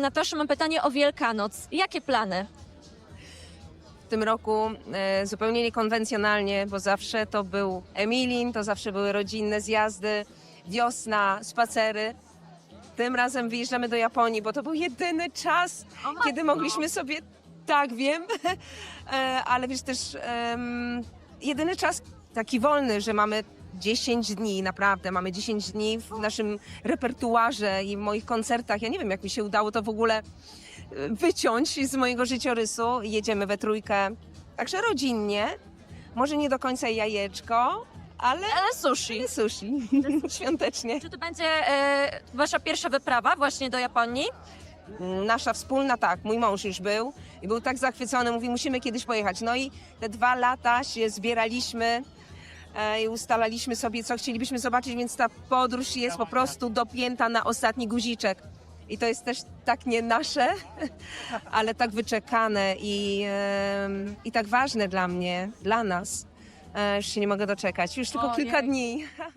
Natasza, mam pytanie o Wielkanoc. Jakie plany? W tym roku e, zupełnie niekonwencjonalnie, bo zawsze to był Emilin, to zawsze były rodzinne zjazdy, wiosna, spacery. Tym razem wyjeżdżamy do Japonii, bo to był jedyny czas, kiedy mogliśmy sobie, tak wiem, e, ale wiesz też, em, jedyny czas taki wolny, że mamy 10 dni, naprawdę, mamy 10 dni w naszym repertuarze i w moich koncertach. Ja nie wiem, jak mi się udało to w ogóle e, wyciąć z mojego życiorysu. Jedziemy we trójkę, także rodzinnie, może nie do końca jajeczko, ale Ale sushi. sushi, świątecznie. Czy to będzie e, wasza pierwsza wyprawa właśnie do Japonii? Nasza wspólna, tak, mój mąż już był i był tak zachwycony, mówi, musimy kiedyś pojechać. No i te dwa lata się zbieraliśmy i ustalaliśmy sobie, co chcielibyśmy zobaczyć, więc ta podróż jest po prostu dopięta na ostatni guziczek. I to jest też tak nie nasze, ale tak wyczekane i, i tak ważne dla mnie, dla nas. E, już się nie mogę doczekać. Już tylko Ojej. kilka dni.